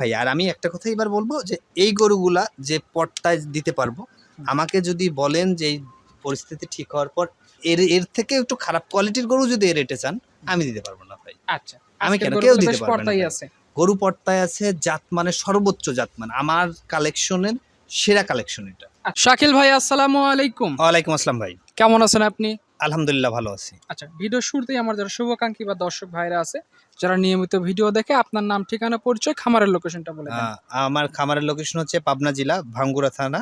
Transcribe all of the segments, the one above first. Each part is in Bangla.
ভাই আর আমি একটা কথা এবার বলব যে এই গরুগুলা যে পটটায় দিতে পারব আমাকে যদি বলেন যে এই পরিস্থিতি ঠিক হওয়ার পর এর এর থেকে একটু খারাপ কোয়ালিটির গরু যদি এ রেটে চান আমি দিতে পারব না ভাই। আচ্ছা আমি কেন? কেউ দিতে পারবে না গরু পট্টায় আছে জাত মানে সর্বোচ্চ জাত মানে আমার কালেকশনের সেরা কালেকশন এটা। আচ্ছা, শাকিল ভাই আসসালামু আলাইকুম। ওয়ালাইকুম আসসালাম ভাই। কেমন আছেন আপনি? আলহামদুলিল্লাহ ভালো আছি। আচ্ছা ভিডিও শুরুতেই আমার যারা শুভাকাঙ্ক্ষী বা দর্শক ভাইরা আছে যারা নিয়মিত ভিডিও দেখে আপনার নাম ঠিকানা পরিচয় খামারের লোকেশনটা বলে দেন। আমার খামারের লোকেশন হচ্ছে পাবনা জেলা ভাঙ্গুরা থানা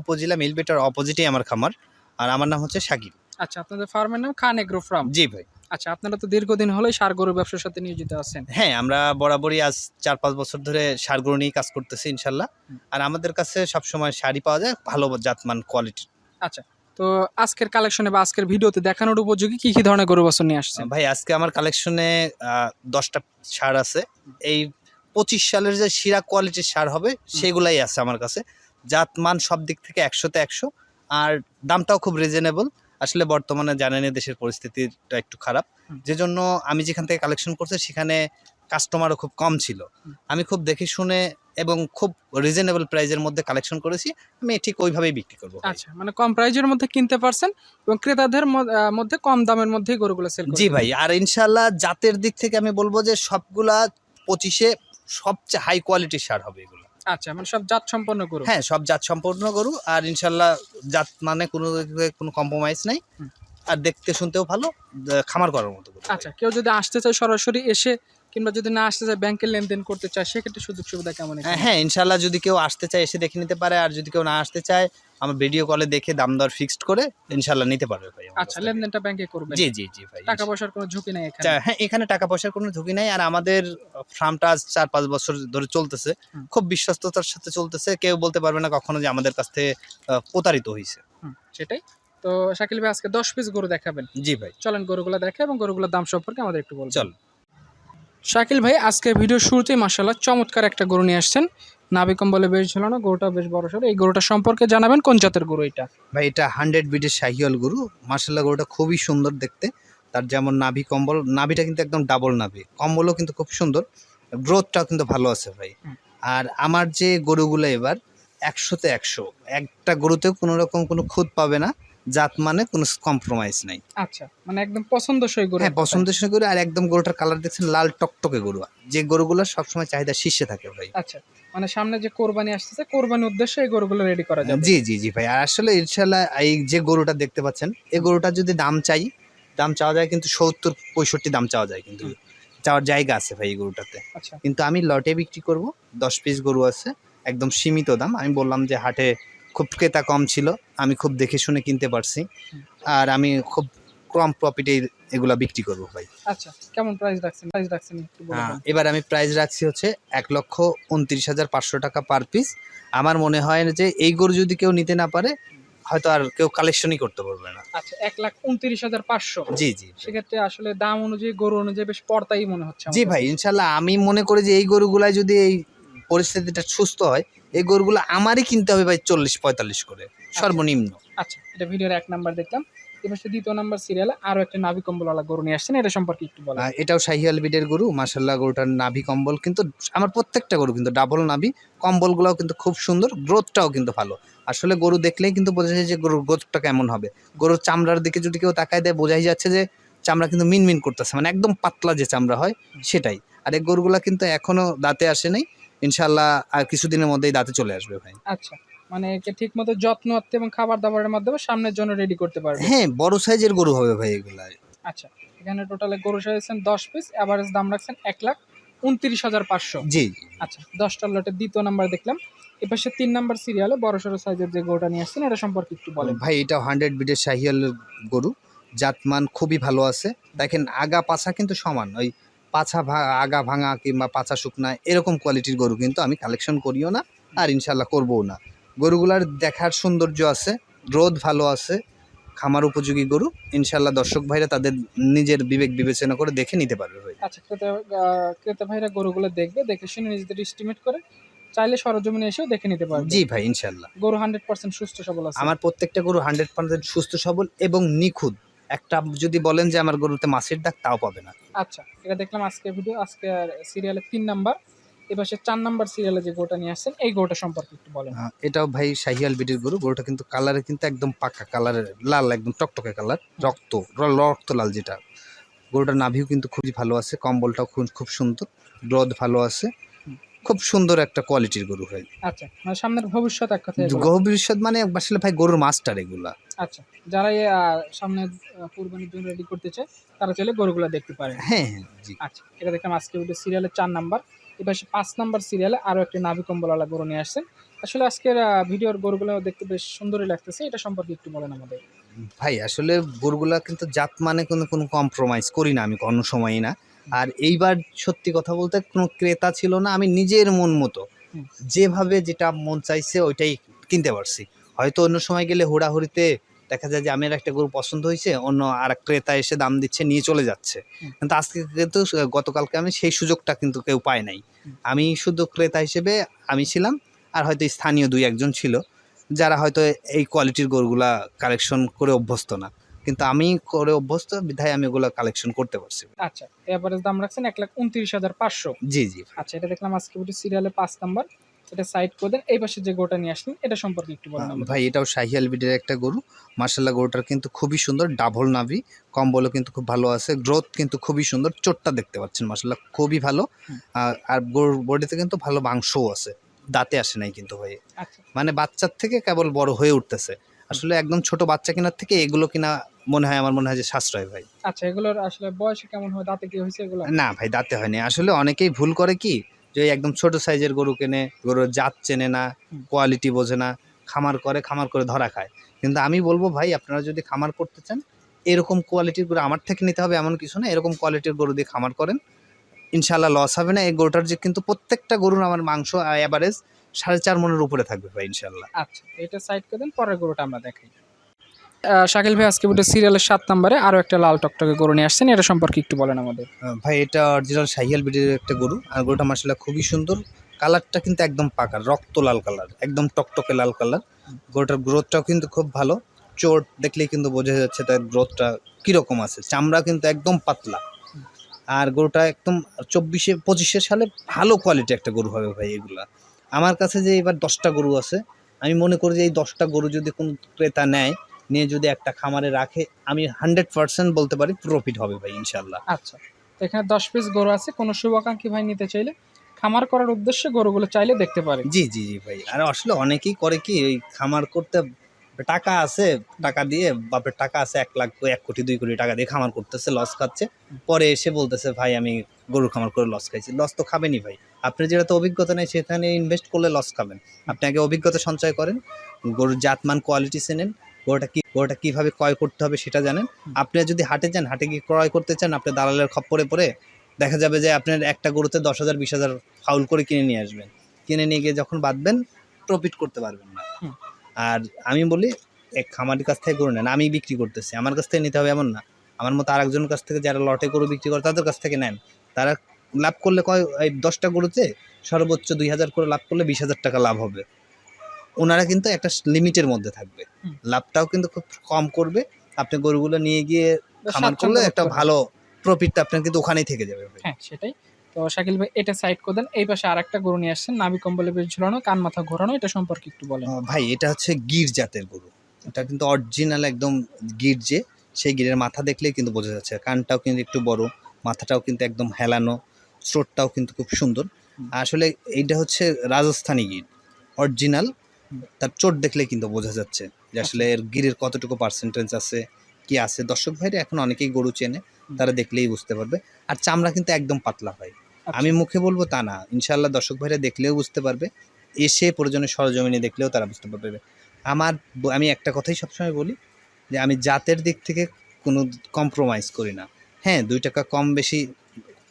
উপজেলা মিলবেটার অপোজিটেই আমার খামার। আর আমার নাম হচ্ছে শাকিব আচ্ছা আপনাদের ফার্মের নাম খান এগ্রো ফার্ম? জি ভাই। আচ্ছা আপনারা তো দীর্ঘদিন হলেই সার গরু ব্যবসার সাথে নিয়োজিত আছেন। হ্যাঁ আমরা বরাবরই আজ চার পাঁচ বছর ধরে সার গরু নিয়ে কাজ করতেছি ইনশাল্লাহ। আর আমাদের কাছে সবসময় শাড়ি পাওয়া যায় ভালো জাতমান কোয়ালিটি আচ্ছা তো আজকের কালেকশনে বা আজকের ভিডিওতে দেখানোর উপযোগী কি কি ধরনের গরু বছর নিয়ে আসছে ভাই আজকে আমার কালেকশনে দশটা সার আছে। এই পঁচিশ সালের যে শিরা কোয়ালিটির সার হবে সেগুলাই আছে আমার কাছে। জাত মান সব দিক থেকে একশোতে একশো আর দামটাও খুব রিজনেবল আসলে বর্তমানে জানেনি দেশের পরিস্থিতিটা একটু খারাপ। যে জন্য আমি যেখান থেকে কালেকশন করছি সেখানে কাস্টমারও খুব কম ছিল। আমি খুব দেখে শুনে এবং খুব রিজনেবল প্রাইজের মধ্যে কালেকশন করেছি আমি ঠিক ওইভাবেই বিক্রি করব আচ্ছা মানে কম প্রাইজের মধ্যে কিনতে পারছেন এবং ক্রেতাদের মধ্যে কম দামের মধ্যে গরুগুলো সেল জি ভাই আর ইনশাল্লাহ জাতের দিক থেকে আমি বলব যে সবগুলা পঁচিশে সবচেয়ে হাই কোয়ালিটির সার হবে এগুলো। আচ্ছা মানে সব জাত সম্পন্ন গরু? হ্যাঁ সব জাত সম্পন্ন গরু আর ইনশাল্লাহ জাত মানে কোনো কোনো কম্প্রোমাইজ নাই। আর দেখতে শুনতেও ভালো খামার করার মতো আচ্ছা কেউ যদি আসতে চায় সরাসরি এসে কিংবা যদি না আসতে চায় ব্যাংকের লেনদেন করতে চায় সেক্ষেত্রে সুযোগ সুবিধা কেমন হ্যাঁ, হ্যাঁ ইনশাল্লাহ যদি কেউ আসতে চায় এসে দেখে নিতে পারে। আর যদি কেউ না আসতে চায় আমার ভিডিও কলে দেখে দাম দর ফিক্সড করে ইনশাল্লাহ নিতে পারবে ভাই আচ্ছা লেনদেনটা ব্যাংকে করবেন। জি জি জি ভাই টাকা পয়সার কোনো ঝুঁকি নেই এখানে? হ্যাঁ এখানে টাকা পয়সার কোনো ঝুঁকি নাই। আর আমাদের ফার্মটা আজ চার পাঁচ বছর ধরে চলতেছে। খুব বিশ্বস্ততার সাথে চলতেছে। কেউ বলতে পারবে না কখনো যে আমাদের কাছ থেকে প্রতারিত হয়েছে সেটাই। তো শাকিল ভাই আজকে দশ পিস গরু দেখাবেন। জি ভাই। চলেন গরুগুলো দেখে এবং গরুগুলোর দাম সম্পর্কে আমাদের একটু বলবেন। চল। শাকিল ভাই আজকে ভিডিও শুরুতেই মাসাল্লাহ চমৎকার একটা গরু নিয়ে আসছেন। নাবি কম্বলে বেশ ঝোলানো গরুটা বেশ বড় সড়ো। এই গরুটা সম্পর্কে জানাবেন কোন জাতের গরু এটা? ভাই এটা হান্ড্রেড বিটের শাহিওয়াল গরু। মার্শাল্লাহ গরুটা খুবই সুন্দর দেখতে। তার যেমন নাভি কম্বল নাভিটা কিন্তু একদম ডাবল নাভি। কম্বলও কিন্তু খুব সুন্দর। গ্রোথটাও কিন্তু ভালো আছে ভাই। আর আমার যে গরুগুলো এবার একশোতে একশো। একটা গরুতেও কোনো রকম কোনো খুঁত পাবে না। জাত মানে কোনো কম্প্রোমাইজ নাই। আচ্ছা মানে একদম পছন্দসই গরু হ্যাঁ পছন্দের গরু আর একদম গরুটার কালার দেখছেন লাল টকটকে গরু। যে গরুগুলো সবসময় চাহিদা শীর্ষে থাকে ভাই। আচ্ছা মানে সামনে যে কোরবানি আসতেছে কোরবানির উদ্দেশ্যে এই গরুগুলো রেডি করা যাবে। জি জি জি ভাই আর আসলে ইনশাল্লাহ এই যে গরুটা দেখতে পাচ্ছেন এই গরুটার যদি দাম চাই দাম চাওয়া যায় কিন্তু সত্তর পঁয়ষট্টি দাম চাওয়া যায় কিন্তু চাওয়ার জায়গা আছে ভাই এই গরুটাতে। আচ্ছা। কিন্তু আমি লটে বিক্রি করব দশ পিস গরু আছে একদম সীমিত দাম। আমি বললাম যে হাটে খুব ক্রেতা কম ছিল। আমি খুব দেখে শুনে কিনতে পারছি। আর আমি খুব কম প্রফিটে এগুলা বিক্রি করব ভাই। আচ্ছা কেমন প্রাইস রাখছেন? প্রাইস রাখছেন একটু হ্যাঁ, এবার আমি প্রাইস রাখছি হচ্ছে এক লক্ষ উনত্রিশ হাজার পাঁচশো টাকা পার পিস আমার মনে হয় যে এই গরু যদি কেউ নিতে না পারে হয়তো আর কেউ কালেকশনই করতে পারবে না। আচ্ছা এক লাখ উনত্রিশ হাজার পাঁচশো। জি জি। সেক্ষেত্রে আসলে দাম অনুযায়ী গরু অনুযায়ী বেশ পর্দাই মনে হচ্ছে জি ভাই ইনশাল্লাহ আমি মনে করি যে এই গরুগুলাই যদি এই পরিস্থিতিটা সুস্থ হয় এই গরুগুলো আমারই কিনতে হবে ভাই চল্লিশ পঁয়তাল্লিশ করে। সর্বনিম্ন। আচ্ছা এটা ভিডিওর এক নাম্বার দেখলাম। এবার সে দ্বিতীয় নাম্বার সিরিয়ালে আরও একটা নাভি কম্বলওয়ালা গরু নিয়ে আসছেন এটা সম্পর্কে একটু আহ, এটাও শাহিয়াল বিডের গরু মাসাল্লাহ গরুটার নাভি কম্বল কিন্তু আমার প্রত্যেকটা গরু কিন্তু ডাবল নাভি কম্বলগুলোও কিন্তু খুব সুন্দর গ্রোথটাও কিন্তু ভালো। আসলে গরু দেখলেই কিন্তু বোঝা যায় যে গরুর গ্রোথটা কেমন হবে। গরুর চামড়ার দিকে যদি কেউ তাকায় দেয় বোঝাই যাচ্ছে যে চামড়া কিন্তু মিনমিন করতেছে মানে একদম পাতলা যে চামড়া হয় সেটাই। আর এই গরুগুলা কিন্তু এখনও দাঁতে আসে নাই ইনশাল্লাহ আর কিছুদিনের মধ্যেই দাঁতে চলে আসবে ভাই। আচ্ছা মানে একে ঠিক মতো যত্ন এবং খাবার দাবারের মাধ্যমে সামনের জন্য রেডি করতে পারবে। হ্যাঁ বড় সাইজের গরু হবে ভাই এগুলা। আচ্ছা এখানে টোটালে গরু সাজাচ্ছেন দশ পিস অ্যাভারেজ দাম রাখছেন এক লাখ উনত্রিশ হাজার পাঁচশো। জি। আচ্ছা দশটা লটের দ্বিতীয় নাম্বার দেখলাম। এপাশে তিন নাম্বার সিরিয়ালে বড় সড়ো সাইজের যে গরুটা নিয়ে আসছেন এটা সম্পর্কে একটু বলেন। ভাই এটা হান্ড্রেড বিডের শাহিয়াল গরু। জাতমান খুবই ভালো আছে। দেখেন আগা পাছা কিন্তু সমান ওই পাছা আগা ভাঙা কিংবা পাছা শুকনা এরকম কোয়ালিটির গরু কিন্তু আমি কালেকশন করিও না আর ইনশাল্লাহ করবও না। গরুগুলার দেখার সৌন্দর্য আছে রোদ ভালো আছে খামার উপযোগী গরু ইনশাল্লাহ দর্শক ভাইরা তাদের নিজের বিবেক বিবেচনা করে দেখে নিতে পারবে ভাই। আচ্ছা ক্রেতা ক্রেতা ভাইরা গরুগুলো দেখবে দেখে শুনে নিজেদের এস্টিমেট করে চাইলে সরজমিনে এসেও দেখে নিতে পারবে। জি ভাই ইনশাল্লাহ গরু হান্ড্রেড পার্সেন্ট সুস্থ সবল আছে। আমার প্রত্যেকটা গরু হান্ড্রেড পার্সেন্ট সুস্থ সবল এবং নিখুঁত। একটা যদি বলেন যে আমার গরুতে মাছের দাগ তাও পাবে না। আচ্ছা এটা দেখলাম আজকে ভিডিও আজকে সিরিয়ালের তিন নাম্বার এবার সে চার নাম্বার সিরিয়ালে যে গরুটা নিয়ে আসছেন এই গরুটা সম্পর্কে একটু বলেন। আহ, এটাও ভাই শাহিয়াল বিটির গরু। গরুটা কিন্তু কালারে কিন্তু একদম পাকা কালারের লাল একদম টকটকে কালার রক্ত রক্ত লাল যেটা। গরুটার নাভিও কিন্তু খুবই ভালো আছে কম্বলটাও খুব খুব সুন্দর গ্রোথ ভালো আছে। খুব সুন্দর একটা কোয়ালিটির গরু ভাই আচ্ছা মানে সামনের ভবিষ্যৎ এক কথা। ভবিষ্যৎ মানে আসলে ভাই গরুর মাস্টার এগুলা। আচ্ছা যারা সামনে কুরবানির জন্য রেডি করতে চায় তারা চাইলে গরুগুলো দেখতে পারে। হ্যাঁ হ্যাঁ জি। আচ্ছা এটা দেখলাম আজকে ভিডিও সিরিয়ালের চার নাম্বার এবার পাঁচ নাম্বার সিরিয়ালে আরও একটি নাভি কম্বলওয়ালা গরু নিয়ে আসছেন। আসলে আজকের ভিডিওর গরুগুলো দেখতে বেশ সুন্দরই লাগতেছে এটা সম্পর্কে একটু বলেন আমাদের। ভাই আসলে গরুগুলা কিন্তু জাত মানে কোনো কোনো কম্প্রোমাইজ করি না আমি কোনো সময়ই না। আর এইবার সত্যি কথা বলতে কোনো ক্রেতা ছিল না আমি নিজের মন মতো। যেভাবে যেটা মন চাইছে ওইটাই কিনতে পারছি। হয়তো অন্য সময় গেলে হুড়াহুড়িতে দেখা যায় যে আমার একটা গরু পছন্দ হয়েছে অন্য আর এক ক্রেতা এসে দাম দিচ্ছে নিয়ে চলে যাচ্ছে। কিন্তু আজকে কিন্তু গতকালকে আমি সেই সুযোগটা কিন্তু কেউ পায় নাই। আমি শুধু ক্রেতা হিসেবে আমি ছিলাম আর হয়তো স্থানীয় দুই একজন ছিল যারা হয়তো এই কোয়ালিটির গরুগুলা কালেকশন করে অভ্যস্ত না। কিন্তু আমি করে অভ্যস্ত বিধায় আমি ওগুলো কালেকশন করতে পারছি। আচ্ছা এভারেজ দাম রাখছেন এক লাখ উনত্রিশ হাজার পাঁচশো। জি জি। আচ্ছা এটা দেখলাম আজকে সিরিয়ালে পাঁচ নাম্বার। এটা সাইড করে দেন এই পাশে যে গোটা নিয়ে আসলেন এটা সম্পর্কে একটু বলেন ভাই এটাও শাহিয়াল বিডের একটা গরু। মার্শাল্লাহ গরুটার কিন্তু খুবই সুন্দর ডাবল নাভি। কম্বলও কিন্তু খুব ভালো আছে গ্রোথ কিন্তু খুবই সুন্দর চোটটা দেখতে পাচ্ছেন মার্শাল্লাহ খুবই ভালো। আর আর গরুর বডিতে কিন্তু ভালো মাংসও আছে দাঁতে আসে নাই কিন্তু ভাই। আচ্ছা। মানে বাচ্চার থেকে কেবল বড় হয়ে উঠতেছে। আসলে একদম ছোট বাচ্চা কেনার থেকে এগুলো কিনা মনে হয় আমার মনে হয় যে সাশ্রয় ভাই। আচ্ছা এগুলোর আসলে বয়স কেমন হয়? দাঁতে কি হয়েছে এগুলো? না ভাই দাঁতে হয়নি। আসলে অনেকেই ভুল করে কি? যে একদম ছোট সাইজের গরু কেনে গরুর জাত চেনে না কোয়ালিটি বোঝে না খামার করে খামার করে ধরা খায়। কিন্তু আমি বলব ভাই আপনারা যদি খামার করতে চান এরকম কোয়ালিটির গরু আমার থেকে নিতে হবে এমন কিছু না এরকম কোয়ালিটির গরু দিয়ে খামার করেন। ইনশাল্লাহ লস হবে না। এই গরুটার যে কিন্তু প্রত্যেকটা গরুর আমার মাংস অ্যাভারেজ সাড়ে চার মনের উপরে থাকবে ভাই ইনশাল্লাহ আচ্ছা এটা সাইড করে দেন পরের গরুটা আমরা দেখাই। শাকিল ভাই আজকে ভিডিও সিরিয়ালের সাত নম্বরে আরও একটা লাল টকটকে গরু নিয়ে আসছেন। এটা সম্পর্কে একটু বলেন আমাদের। ভাই, এটা অরিজিনাল শাহিয়াল বিডির একটা গরু। আর গরুটা মাসাল্লাহ খুবই সুন্দর। কালারটা কিন্তু একদম পাকা, রক্ত লাল কালার, একদম টকটকে লাল কালার। গরুটার গ্রোথটাও কিন্তু খুব ভালো। চোট দেখলেই কিন্তু বোঝা যাচ্ছে তার গ্রোথটা কীরকম আছে। চামড়া কিন্তু একদম পাতলা। আর গরুটা একদম চব্বিশে, পঁচিশে সালে ভালো কোয়ালিটি একটা গরু হবে ভাই এগুলা। আমার কাছে যে এবার দশটা গরু আছে, আমি মনে করি যে এই দশটা গরু যদি কোনো ক্রেতা নেয় নিয়ে যদি একটা খামারে রাখে আমি হান্ড্রেড পার্সেন্ট বলতে পারি প্রফিট হবে ভাই ইনশাল্লাহ আচ্ছা এখানে দশ পিস গরু আছে কোনো শুভাকাঙ্ক্ষী ভাই নিতে চাইলে খামার করার উদ্দেশ্যে গরুগুলো চাইলে দেখতে পারে জি জি জি ভাই আর আসলে অনেকেই করে কি ওই খামার করতে টাকা আছে টাকা দিয়ে বাপের টাকা আছে এক লাখ এক কোটি দুই কোটি টাকা দিয়ে খামার করতেছে লস খাচ্ছে। পরে এসে বলতেছে ভাই আমি গরু খামার করে লস খাইছি। লস তো খাবেনই ভাই। আপনি যেটা তো অভিজ্ঞতা নেই সেখানে ইনভেস্ট করলে লস খাবেন। আপনি আগে অভিজ্ঞতা সঞ্চয় করেন গরুর জাতমান কোয়ালিটি চেনেন গরুটা কি গরুটা কীভাবে ক্রয় করতে হবে সেটা জানেন। আপনি যদি হাটে যান হাটে গিয়ে ক্রয় করতে চান আপনি দালালের খপ্পরে পরে দেখা যাবে যে আপনার একটা গরুতে দশ হাজার বিশ হাজার ফাউল করে কিনে নিয়ে আসবেন। কিনে নিয়ে গিয়ে যখন বাঁধবেন প্রফিট করতে পারবেন না। আর আমি বলি এক খামারের কাছ থেকে গরু নেন আমি বিক্রি করতেছি আমার কাছ থেকে নিতে হবে এমন না। আমার মতো আরেকজনের কাছ থেকে যারা লটে গরু বিক্রি করে তাদের কাছ থেকে নেন। তারা লাভ করলে কয় এই দশটা গরুতে সর্বোচ্চ দুই হাজার করে লাভ করলে বিশ হাজার টাকা লাভ হবে। ওনারা কিন্তু একটা লিমিটের মধ্যে থাকবে। লাভটাও কিন্তু খুব কম করবে। আপনি গরুগুলো নিয়ে গিয়ে খামার করলে একটা ভালো প্রফিটটা আপনার কিন্তু ওখানেই থেকে যাবে হ্যাঁ সেটাই। তো শাকিল ভাই এটা সাইড করে দেন। এই পাশে আর একটা গরু নিয়ে আসছেন নাভি কম্বলে বেশ ঝুলানো কান মাথা ঘোরানো এটা সম্পর্কে একটু বলেন। ভাই এটা হচ্ছে গির জাতের গরু। এটা কিন্তু অরিজিনাল একদম গির যে সেই গিরের মাথা দেখলেই কিন্তু বোঝা যাচ্ছে। কানটাও কিন্তু একটু বড় মাথাটাও কিন্তু একদম হেলানো স্রোতটাও কিন্তু খুব সুন্দর। আসলে এইটা হচ্ছে রাজস্থানি গির অরিজিনাল তার চোট দেখলে কিন্তু বোঝা যাচ্ছে যে আসলে এর গিরের কতটুকু পার্সেন্টেজ আছে কি আছে। দর্শক ভাইরা এখন অনেকেই গরু চেনে তারা দেখলেই বুঝতে পারবে। আর চামড়া কিন্তু একদম পাতলা হয় আচ্ছা। আমি মুখে বলব তা না। ইনশাল্লাহ দর্শক ভাইরা দেখলেও বুঝতে পারবে এসে প্রয়োজনে সরজমিনে দেখলেও তারা বুঝতে পারবে। আমার আমি একটা কথাই সবসময় বলি যে আমি জাতের দিক থেকে কোনো কম্প্রোমাইজ করি না। হ্যাঁ দুই টাকা কম বেশি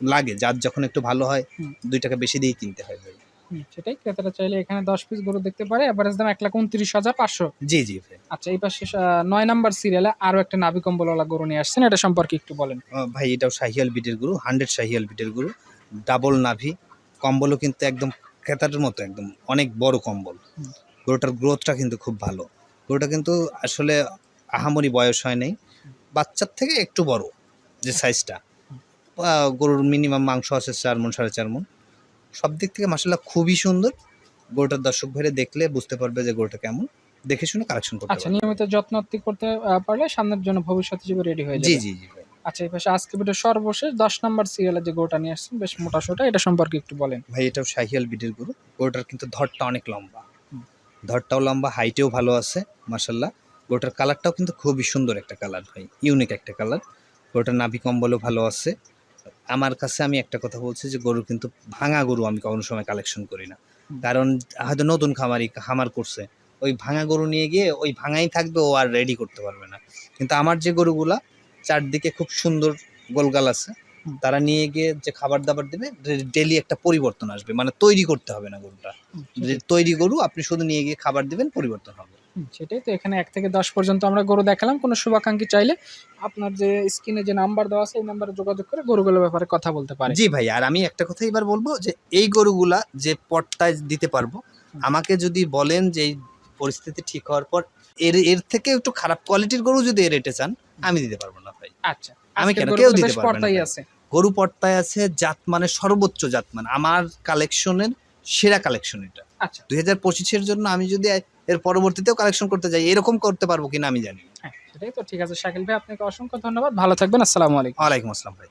লাগে জাত যখন একটু ভালো হয় দুই টাকা বেশি দিয়ে কিনতে হয় সেটাই। ক্রেতারা চাইলে এখানে দশ পিস গরু দেখতে পারে। এভারেজ দাম এক লাখ উনত্রিশ হাজার পাঁচশো। জি জি আচ্ছা এই পাশে নয় নাম্বার সিরিয়ালে আরও একটা নাভি কম্বলওয়ালা গরু নিয়ে আসছেন। এটা সম্পর্কে একটু বলেন। ভাই এটাও শাহিয়াল বিটের গরু হান্ড্রেড শাহিয়াল বিটের গরু। ডাবল নাভি। কম্বলও কিন্তু একদম ক্রেতাটার মতো একদম অনেক বড় কম্বল। গরুটার গ্রোথটা কিন্তু খুব ভালো। গরুটা কিন্তু আসলে আহামরি বয়স হয় নাই। বাচ্চার থেকে একটু বড় যে সাইজটা গরুর মিনিমাম মাংস আছে চার মন সাড়ে চার মন। সব দিক থেকে মাসাল্লাহ খুবই সুন্দর। গরুটার দর্শক ভাইরে দেখলে বুঝতে পারবে যে গরুটা কেমন। দেখে শুনে কালেকশন করতে আচ্ছা নিয়মিত যত্নাত্তি করতে পারলে সামনের জন্য ভবিষ্যৎ হিসেবে রেডি হয়ে জি যাবে। জি জি ভাই। আচ্ছা এই পাশে আজকে ভিডিও সর্বশেষ দশ নম্বর সিরিয়ালে যে গোটা নিয়ে আসছেন বেশ মোটা সোটা এটা সম্পর্কে একটু বলেন। ভাই এটাও শাহিয়াল বিটের গরু। গরুটার কিন্তু ধরটা অনেক লম্বা। ধরটাও লম্বা হাইটেও ভালো আছে মাসাল্লাহ গরুটার কালারটাও কিন্তু খুবই সুন্দর একটা কালার ভাই ইউনিক একটা কালার গরুটার নাভি কম্বলও ভালো আছে। আমার কাছে আমি একটা কথা বলছি যে গরু কিন্তু ভাঙা গরু আমি কোনো সময় কালেকশন করি না। কারণ হয়তো নতুন খামারি খামার করছে ওই ভাঙা গরু নিয়ে গিয়ে ওই ভাঙাই থাকবে ও আর রেডি করতে পারবে না। কিন্তু আমার যে গরুগুলা চারদিকে খুব সুন্দর গোলগাল আছে তারা নিয়ে গিয়ে যে খাবার দাবার দেবে ডেলি একটা পরিবর্তন আসবে। মানে তৈরি করতে হবে না গরুটা। তৈরি গরু আপনি শুধু নিয়ে গিয়ে খাবার দিবেন পরিবর্তন হবে। সেটাই তো। এখানে এক থেকে দশ পর্যন্ত আমরা গরু দেখালাম। কোনো শুভাকাঙ্ক্ষী চাইলে আপনার যে স্ক্রিনে যে নাম্বার দেওয়া আছে এই নাম্বারে যোগাযোগ করে গরুগুলোর ব্যাপারে কথা বলতে পারে। জি ভাই আর আমি একটা কথা এবার বলব যে এই গরুগুলা যে পট্টায় দিতে পারব আমাকে যদি বলেন যে এই পরিস্থিতি ঠিক হওয়ার পর এর এর থেকে একটু খারাপ কোয়ালিটির গরু যদি এর রেটে চান আমি দিতে পারব না ভাই। আচ্ছা আমি কেন? কেউ দিতে পারবে না আছে। গরু পট্টায় আছে জাত মানে সর্বোচ্চ জাত মানে আমার কালেকশনের সেরা কালেকশন এটা। আচ্ছা। দুই হাজার পঁচিশের জন্য আমি যদি এর পরবর্তীতেও কালেকশন করতে যাই এরকম করতে পারব কিনা আমি জানি হ্যাঁ সেটাই তো ঠিক আছে। শাকিল ভাই আপনাকে অসংখ্য ধন্যবাদ। ভালো থাকবেন। আসসালামু আলাইকুম। ওয়ালাইকুম আসসালাম ভাই।